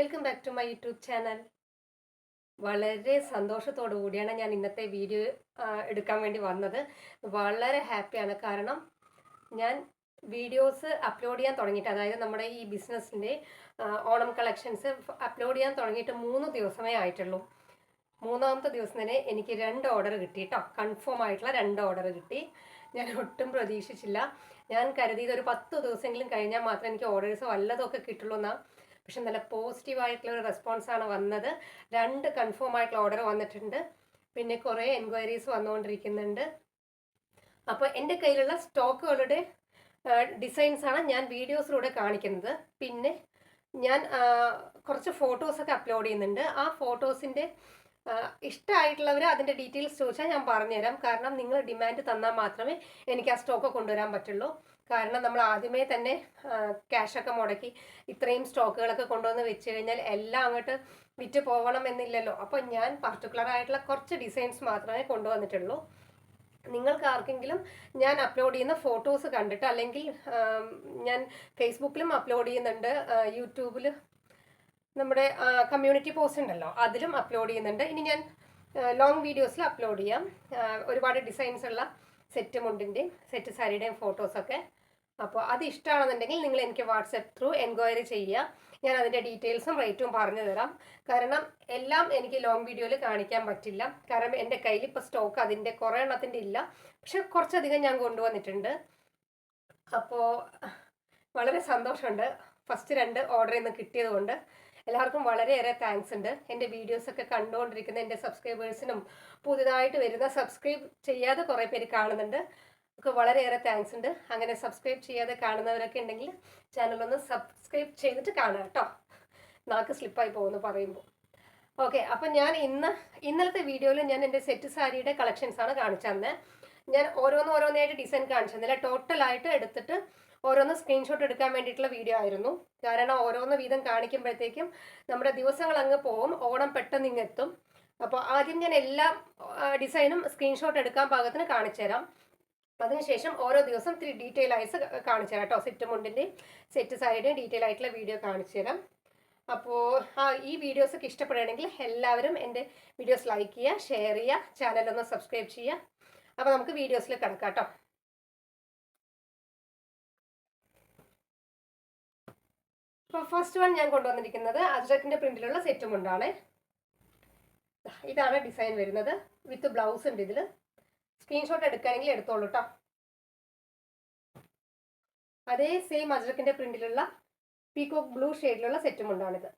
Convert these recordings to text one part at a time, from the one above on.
Welcome back to my YouTube channel. വളരെ സന്തോഷത്തോടു കൂടിയാണ് ഞാൻ ഇന്നത്തെ വീഡിയോ എടുക്കാൻ വേണ്ടി വന്നത്. വളരെ ഹാപ്പിയാണ്. കാരണം ഞാൻ വീഡിയോസ് അപ്ലോഡ് ചെയ്യാൻ തുടങ്ങിയിട്ട് അതായത് നമ്മുടെ ഈ ബിസിനസ്സിന്റെ ഓണം കളക്ഷൻസ് അപ്ലോഡ് ചെയ്യാൻ തുടങ്ങിയിട്ട് മൂന്ന് ദിവസമേ ആയിട്ടുള്ളൂ. മൂന്നാമത്തെ ദിവസം തന്നെ എനിക്ക് രണ്ട് ഓർഡർ കിട്ടി കേട്ടോ കൺഫേം ആയിട്ടുള്ള രണ്ട് ഓർഡർ കിട്ടി. ഞാൻ ഒട്ടും പ്രതീക്ഷിച്ചില്ല. ഞാൻ കരുതിയത് ഒരു പത്ത് ദിവസമെങ്കിലും കഴിഞ്ഞാൽ മാത്രമേ എനിക്ക് ഓർഡേഴ്സ് വല്ലതൊക്കെ കിട്ടുള്ളൂ എന്നാ. പക്ഷെ നല്ല പോസിറ്റീവായിട്ടുള്ള ഒരു ആണ് വന്നത്. രണ്ട് കൺഫേം ആയിട്ടുള്ള ഓർഡർ വന്നിട്ടുണ്ട്. പിന്നെ കുറേ എൻക്വയറീസ് വന്നുകൊണ്ടിരിക്കുന്നുണ്ട്. അപ്പോൾ എന്റെ കയ്യിലുള്ള സ്റ്റോക്കുകളുടെ ആണ് ഞാൻ വീഡിയോസിലൂടെ കാണിക്കുന്നത്. പിന്നെ ഞാൻ കുറച്ച് ഫോട്ടോസൊക്കെ അപ്ലോഡ് ചെയ്യുന്നുണ്ട്. ആ ഫോട്ടോസിന്റെ ഇഷ്ടമായിട്ടുള്ളവർ അതിന്റെ ഡീറ്റെയിൽസ് ചോദിച്ചാൽ ഞാൻ പറഞ്ഞുതരാം. കാരണം നിങ്ങൾ ഡിമാൻഡ് തന്നാൽ മാത്രമേ എനിക്ക് ആ സ്റ്റോക്ക് കൊണ്ടുവരാൻ പറ്റുള്ളൂ. കാരണം നമ്മൾ ആദ്യമേ തന്നെ ക്യാഷൊക്കെ മുടക്കി ഇത്രയും സ്റ്റോക്കുകളൊക്കെ കൊണ്ടുവന്ന് വെച്ച് കഴിഞ്ഞാൽ എല്ലാം അങ്ങോട്ട് വിറ്റ് പോകണം എന്നില്ലല്ലോ. അപ്പോൾ ഞാൻ പർട്ടിക്കുലർ ആയിട്ടുള്ള കുറച്ച് ഡിസൈൻസ് മാത്രമേ കൊണ്ടുവന്നിട്ടുള്ളൂ. നിങ്ങൾക്ക് ആർക്കെങ്കിലും ഞാൻ അപ്ലോഡ് ചെയ്യുന്ന ഫോട്ടോസ് കണ്ടിട്ട് അല്ലെങ്കിൽ ഞാൻ ഫേസ്ബുക്കിലും അപ്ലോഡ് ചെയ്യുന്നുണ്ട് യൂട്യൂബിൽ നമ്മുടെ കമ്മ്യൂണിറ്റി പോസ്റ്റ് ഉണ്ടല്ലോ അതിലും അപ്ലോഡ് ചെയ്യുന്നുണ്ട്. ഇനി ഞാൻ ലോങ് വീഡിയോസിൽ അപ്ലോഡ് ചെയ്യാം. ഒരുപാട് ഡിസൈൻസ് ഉള്ള സെറ്റ് മുണ്ടിന്റെയും സെറ്റ് സാരിയുടെയും ഫോട്ടോസൊക്കെ അപ്പോൾ അത് ഇഷ്ടമാണെന്നുണ്ടെങ്കിൽ നിങ്ങൾ എനിക്ക് വാട്സപ്പ് ത്രൂ എൻക്വയറി ചെയ്യുക. ഞാൻ അതിന്റെ ഡീറ്റെയിൽസും റേറ്റും പറഞ്ഞു തരാം. കാരണം എല്ലാം എനിക്ക് ലോങ് വീഡിയോയിൽ കാണിക്കാൻ പറ്റില്ല. കാരണം എന്റെ കയ്യിൽ ഇപ്പോൾ സ്റ്റോക്ക് അതിന്റെ കുറേ എണ്ണത്തിന്റെ ഇല്ല. പക്ഷെ കുറച്ചധികം ഞാൻ കൊണ്ടുവന്നിട്ടുണ്ട്. അപ്പോൾ വളരെ സന്തോഷമുണ്ട്. ഫസ്റ്റ് രണ്ട് ഓർഡർ ചെയ്യുന്ന കിട്ടിയത് കൊണ്ട് എല്ലാവർക്കും വളരെയേറെ താങ്ക്സ് ഉണ്ട്. എന്റെ വീഡിയോസൊക്കെ കണ്ടുകൊണ്ടിരിക്കുന്ന എന്റെ സബ്സ്ക്രൈബേഴ്സിനും പുതുതായിട്ട് വരുന്ന സബ്സ്ക്രൈബ് ചെയ്യാതെ കുറേ പേര് കാണുന്നുണ്ട്. ഒക്കെ വളരെയേറെ താങ്ക്സ് ഉണ്ട്. അങ്ങനെ സബ്സ്ക്രൈബ് ചെയ്യാതെ കാണുന്നവരൊക്കെ ഉണ്ടെങ്കിൽ ചാനലൊന്ന് സബ്സ്ക്രൈബ് ചെയ്തിട്ട് കാണുക കേട്ടോ നാക്ക് സ്ലിപ്പായി പോകുന്നു പറയുമ്പോൾ. ഓക്കെ അപ്പം ഞാൻ ഇന്ന് ഇന്നലത്തെ വീഡിയോയിൽ ഞാൻ എന്റെ സെറ്റ് സാരിയുടെ കളക്ഷൻസാണ് കാണിച്ചു തന്നെ. ഞാൻ ഓരോന്നോരോന്നായിട്ട് ഡിസൈൻ കാണിച്ചു തന്നില്ല ടോട്ടലായിട്ട് എടുത്തിട്ട് ഓരോന്ന് സ്ക്രീൻഷോട്ട് എടുക്കാൻ വേണ്ടിയിട്ടുള്ള വീഡിയോ ആയിരുന്നു. കാരണം ഓരോന്ന് വീതം കാണിക്കുമ്പോഴത്തേക്കും നമ്മുടെ ദിവസങ്ങൾ അങ്ങ് പോകും ഓണം പെട്ടെന്ന് ഇങ്ങ് എത്തും. അപ്പോൾ ആദ്യം ഞാൻ എല്ലാ ഡിസൈനും സ്ക്രീൻഷോട്ട് എടുക്കാൻ പാകത്തിന് കാണിച്ചു തരാം. അതിനുശേഷം ഓരോ ദിവസം ഇത്തിരി ഡീറ്റെയിൽ ആയിട്ട് കാണിച്ചു തരാം കേട്ടോ. സെറ്റ് മുണ്ടിന്റെയും സെറ്റ് സാരിയുടെയും ഡീറ്റെയിൽ ആയിട്ടുള്ള വീഡിയോ കാണിച്ചു തരാം. അപ്പോൾ ആ ഈ വീഡിയോസ് ഒക്കെ ഇഷ്ടപ്പെടുകയാണെങ്കിൽ എല്ലാവരും എന്റെ വീഡിയോസ് ലൈക്ക് ചെയ്യുക ഷെയർ ചെയ്യുക ചാനലൊന്ന് സബ്സ്ക്രൈബ് ചെയ്യുക. അപ്പോൾ നമുക്ക് വീഡിയോസിൽ കിടക്കാം കേട്ടോ. അപ്പോൾ ഫസ്റ്റ് വൺ ഞാൻ കൊണ്ടുവന്നിരിക്കുന്നത് അജ്രക്കിന്റെ പ്രിന്റിലുള്ള സെറ്റ് മുണ്ടാണ് ഇതാണ് ഡിസൈൻ വരുന്നത്. വിത്ത് ബ്ലൗസ് ഉണ്ട് ഇതിൽ സ്ക്രീൻഷോട്ട് എടുക്കുകയാണെങ്കിൽ എടുത്തോളൂ കേട്ടോ അതേ സെയിം അജ്രക്കിന്റെ പ്രിന്റിലുള്ള പീകോക്ക് ബ്ലൂ ഷെയ്ഡിലുള്ള സെറ്റും ഉണ്ടാണിത്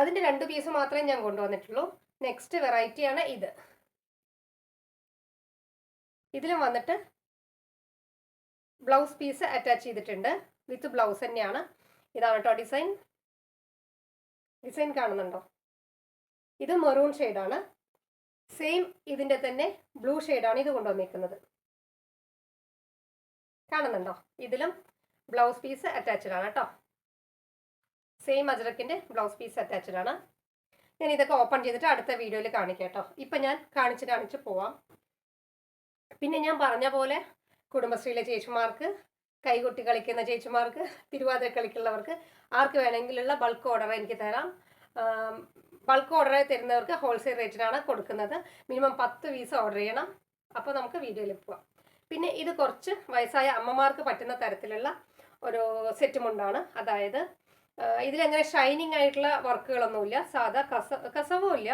അതിന്റെ രണ്ട് പീസ് മാത്രമേ ഞാൻ കൊണ്ടുവന്നിട്ടുള്ളൂ. നെക്സ്റ്റ് വെറൈറ്റിയാണ് ഇത്. ഇതിലും വന്നിട്ട് ബ്ലൗസ് പീസ് അറ്റാച്ച് ചെയ്തിട്ടുണ്ട്. വിത്ത് ബ്ലൗസ് തന്നെയാണ്. ഇതാണ് കേട്ടോ ഡിസൈൻ. ഡിസൈൻ കാണുന്നുണ്ടോ? ഇത് മെറൂൺ ഷെയ്ഡാണ്. സെയിം ഇതിന്റെ തന്നെ ബ്ലൂ ഷെയ്ഡാണ് ഇത് കൊണ്ടുവന്നിരിക്കുന്നത് കാണുന്നുണ്ടോ? ഇതിലും ബ്ലൗസ് പീസ് അറ്റാച്ച്ഡ് ആണ് കേട്ടോ സെയിം അജറക്കിന്റെ ബ്ലൗസ് പീസ് അറ്റാച്ച്ഡ് ആണ്. ഞാൻ ഇതൊക്കെ ഓപ്പൺ ചെയ്തിട്ട് അടുത്ത വീഡിയോയിൽ കാണിക്കാം കേട്ടോ ഇപ്പം ഞാൻ കാണിച്ച് കാണിച്ച് പോവാം. പിന്നെ ഞാൻ പറഞ്ഞ പോലെ കുടുംബശ്രീയിലെ ചേച്ചിമാർക്ക് കൈകൊട്ടി കളിക്കുന്ന ചേച്ചിമാർക്ക് തിരുവാതിര കളിക്കുള്ളവർക്ക് ആർക്ക് വേണമെങ്കിലുള്ള ബൾക്ക് ഓർഡർ എനിക്ക് തരാം. ബൾക്ക് ഓർഡർ തരുന്നവർക്ക് ഹോൾസെയിൽ റേറ്റിനാണ് കൊടുക്കുന്നത്. മിനിമം പത്ത് പീസ് ഓർഡർ ചെയ്യണം. അപ്പോൾ നമുക്ക് വീഡിയോയിൽ പോവാം. പിന്നെ ഇത് കുറച്ച് വയസ്സായ അമ്മമാർക്ക് പറ്റുന്ന തരത്തിലുള്ള ഒരു സെറ്റ് മുണ്ടാണ് അതായത് ഇതിലങ്ങനെ ഷൈനിങ് ആയിട്ടുള്ള വർക്കുകളൊന്നുമില്ല. സാധാ കസ കസവും ഇല്ല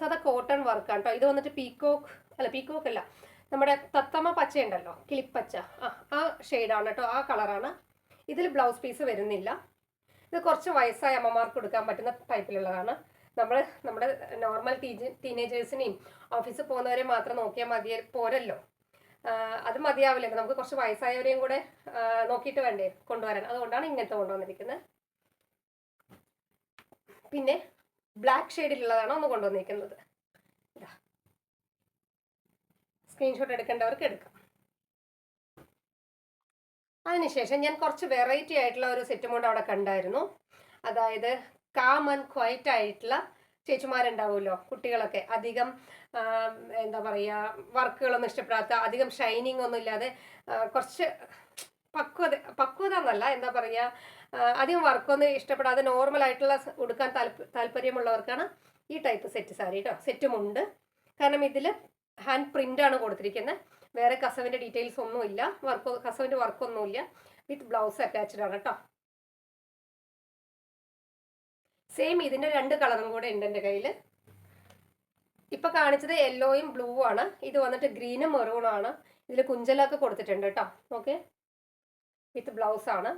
സാധാ കോട്ടൺ വർക്കാണ് കേട്ടോ ഇത് വന്നിട്ട് പീക്കോക്ക് അല്ല പീക്കോക്ക് അല്ല. നമ്മുടെ തത്തമ്മ പച്ച ഉണ്ടല്ലോ കിളിപ്പച്ച. ആ ആ ഷെയ്ഡാണ് കേട്ടോ ആ കളറാണ് ഇതിൽ ബ്ലൗസ് പീസ് വരുന്നില്ല. ഇത് കുറച്ച് വയസ്സായ അമ്മമാർക്ക് കൊടുക്കാൻ പറ്റുന്ന ടൈപ്പിലുള്ളതാണ് നമ്മൾ നമ്മുടെ നോർമൽ ടീജ് ടീനേജേഴ്സിനെയും ഓഫീസിൽ പോകുന്നവരെ മാത്രം നോക്കിയാൽ മതി പോരല്ലോ. അത് മതിയാവില്ല. നമുക്ക് കുറച്ച് വയസ്സായവരെയും കൂടെ നോക്കിയിട്ട് വേണ്ടേ കൊണ്ടുവരാൻ. അതുകൊണ്ടാണ് ഇങ്ങനത്തെ കൊണ്ടുവന്നിരിക്കുന്നത് പിന്നെ ബ്ലാക്ക് ഷെയ്ഡിലുള്ളതാണ് ഒന്ന് കൊണ്ടുവന്നിരിക്കുന്നത് ഇതാ സ്ക്രീൻഷോട്ട് എടുക്കേണ്ടവർക്ക് എടുക്കാം. അതിനുശേഷം ഞാൻ കുറച്ച് വെറൈറ്റി ആയിട്ടുള്ള ഒരു സെറ്റ് മോഡ് അവിടെ കണ്ടായിരുന്നു. അതായത് കാം ആൻഡ് ക്വയറ്റ് ആയിട്ടുള്ള ചേച്ചിമാരുണ്ടാവുമല്ലോ കുട്ടികളൊക്കെ. അധികം എന്താ പറയുക വർക്കുകളൊന്നും ഇഷ്ടപ്പെടാത്ത അധികം ഷൈനിങ് ഒന്നും ഇല്ലാതെ കുറച്ച് പക്വത പക്വത എന്നല്ല എന്താ പറയുക അധികം വർക്കൊന്നും ഇഷ്ടപ്പെടാതെ നോർമൽ ആയിട്ടുള്ള ഉടുക്കാൻ താല്പ താല്പര്യമുള്ളവർക്കാണ് ഈ ടൈപ്പ് സെറ്റ് സാരി കേട്ടോ സെറ്റുമുണ്ട് കാരണം ഇതിൽ ഹാൻഡ് പ്രിന്റ് ആണ് കൊടുത്തിരിക്കുന്നത്. വേറെ കസവിന്റെ ഡീറ്റെയിൽസ് ഒന്നും ഇല്ല. വർക്ക് കസവിന്റെ ഇല്ല. വിത്ത് ബ്ലൗസ് അറ്റാച്ച്ഡ് ആണ് കേട്ടോ സെയിം ഇതിന്റെ രണ്ട് കളറും കൂടെ ഉണ്ട് എന്റെ കയ്യിൽ ഇപ്പൊ കാണിച്ചത് യെല്ലോയും ബ്ലൂ ആണ്. ഇത് വന്നിട്ട് ഗ്രീനും മെറൂണും ആണ്. ഇതിൽ കുഞ്ചലൊക്കെ കൊടുത്തിട്ടുണ്ട് കേട്ടോ ഓക്കെ വിത്ത് ബ്ലൗസ് ആണ്.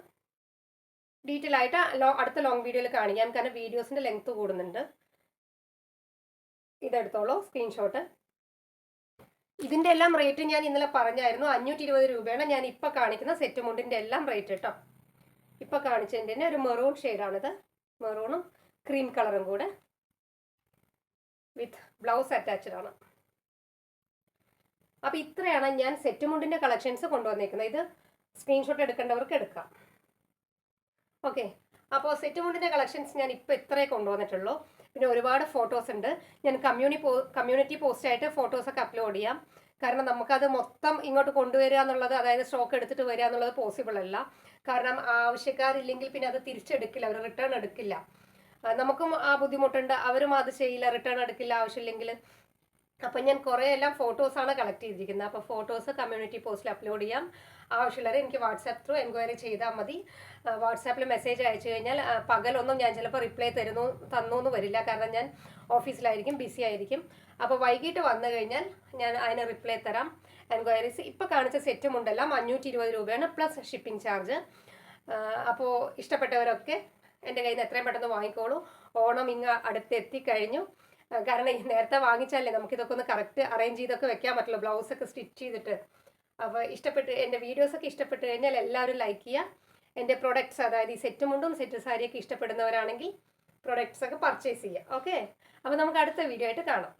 ഡീറ്റെയിൽ ആയിട്ട് അടുത്ത ലോങ് വീഡിയോയിൽ കാണിക്കാം. കാരണം വീഡിയോസിന്റെ ലെങ്ത് കൂടുന്നുണ്ട്. ഇതെടുത്തോളൂ. സ്ക്രീൻഷോട്ട് ഇതിന്റെ എല്ലാം റേറ്റ് ഞാൻ ഇന്നലെ പറഞ്ഞായിരുന്നു. അഞ്ഞൂറ്റി ഇരുപത് രൂപയാണ് ഞാൻ ഇപ്പൊ കാണിക്കുന്ന സെറ്റ് മുണ്ടിന്റെ എല്ലാം റേറ്റ് കേട്ടോ ഇപ്പൊ കാണിച്ചതിന്റെ തന്നെ ഒരു മെറൂൺ ഷെയ്ഡാണിത് മെറൂണും ക്രീം കളറും കൂടെ വിത്ത് ബ്ലൗസ് അറ്റാച്ച്ഡ് ആണ്. അപ്പോൾ ഇത്രയാണ് ഞാൻ സെറ്റ് മുണ്ടിന്റെ കളക്ഷൻസ് കൊണ്ടുവന്നേക്കുന്നത്. ഇത് സ്ക്രീൻഷോട്ട് എടുക്കേണ്ടവർക്ക് എടുക്കാം. ഓക്കെ അപ്പോൾ സെറ്റ് മുണ്ടിന്റെ കളക്ഷൻസ് ഞാൻ ഇപ്പോൾ ഇത്രേ കൊണ്ടുവന്നിട്ടുള്ളൂ. പിന്നെ ഒരുപാട് ഫോട്ടോസ് ഉണ്ട്. ഞാൻ കമ്മ്യൂണി പോ കമ്മ്യൂണിറ്റി പോസ്റ്റായിട്ട് ഫോട്ടോസൊക്കെ അപ്ലോഡ് ചെയ്യാം. കാരണം നമുക്കത് മൊത്തം ഇങ്ങോട്ട് കൊണ്ടുവരിക എന്നുള്ളത് അതായത് സ്റ്റോക്ക് എടുത്തിട്ട് വരിക എന്നുള്ളത് പോസിബിൾ അല്ല. കാരണം ആവശ്യക്കാരില്ലെങ്കിൽ പിന്നെ അത് തിരിച്ചെടുക്കില്ല അവർ റിട്ടേൺ എടുക്കില്ല. നമുക്കും ആ ബുദ്ധിമുട്ടുണ്ട്. അവരും അത് ചെയ്യില്ല റിട്ടേൺ എടുക്കില്ല ആവശ്യമില്ലെങ്കിൽ അപ്പം ഞാൻ കുറേ എല്ലാം ഫോട്ടോസാണ് കളക്ട് ചെയ്തിരിക്കുന്നത്. അപ്പോൾ ഫോട്ടോസ് കമ്മ്യൂണിറ്റി പോസ്റ്റിൽ അപ്ലോഡ് ചെയ്യാം. ആവശ്യമുള്ളവർ എനിക്ക് വാട്സാപ്പ് ത്രൂ എൻക്വയറി ചെയ്താൽ മതി. വാട്സാപ്പിൽ മെസ്സേജ് അയച്ചു കഴിഞ്ഞാൽ പകലൊന്നും ഞാൻ ചിലപ്പോൾ റിപ്ലൈ തരുന്നു തന്നു എന്ന് വരില്ല. കാരണം ഞാൻ ഓഫീസിലായിരിക്കും ബിസി ആയിരിക്കും. അപ്പോൾ വൈകിട്ട് വന്നു കഴിഞ്ഞാൽ ഞാൻ അതിന് റിപ്ലൈ തരാം. എൻക്വയറീസ് ഇപ്പോൾ കാണിച്ച സെറ്റും ഉണ്ടെല്ലാം. അഞ്ഞൂറ്റി ഇരുപത് രൂപയാണ് പ്ലസ് ഷിപ്പിംഗ് ചാർജ് അപ്പോൾ ഇഷ്ടപ്പെട്ടവരൊക്കെ എന്റെ കയ്യിൽ നിന്ന് എത്രയും പെട്ടെന്ന് വാങ്ങിക്കോളൂ. ഓണം ഇങ്ങ് അടുത്ത് എത്തിക്കഴിഞ്ഞു ആ, കാരണം നേരത്തെ വാങ്ങിച്ചാലേ നമുക്കിതൊക്കെ ഒന്ന് കറക്റ്റ് അറേഞ്ച് ചെയ്തൊക്കെ വെക്കാൻ പറ്റുള്ളൂ. ബ്ലൗസൊക്കെ സ്റ്റിച്ച് ചെയ്തിട്ട്. അപ്പോൾ ഇഷ്ടപ്പെട്ട് എന്റെ വീഡിയോസൊക്കെ ഇഷ്ടപ്പെട്ട് കഴിഞ്ഞാൽ എല്ലാവരും ലൈക്ക് ചെയ്യുക. എന്റെ പ്രൊഡക്ട്സ് അതായത് ഈ സെറ്റ് മുണ്ടും സെറ്റ് സാരിയൊക്കെ ഇഷ്ടപ്പെടുന്നവരാണെങ്കിൽ പ്രൊഡക്ട്സ് ഒക്കെ പർച്ചേസ് ചെയ്യുക. ഓക്കെ അപ്പോൾ നമുക്ക് അടുത്ത വീഡിയോ ആയിട്ട് കാണാം.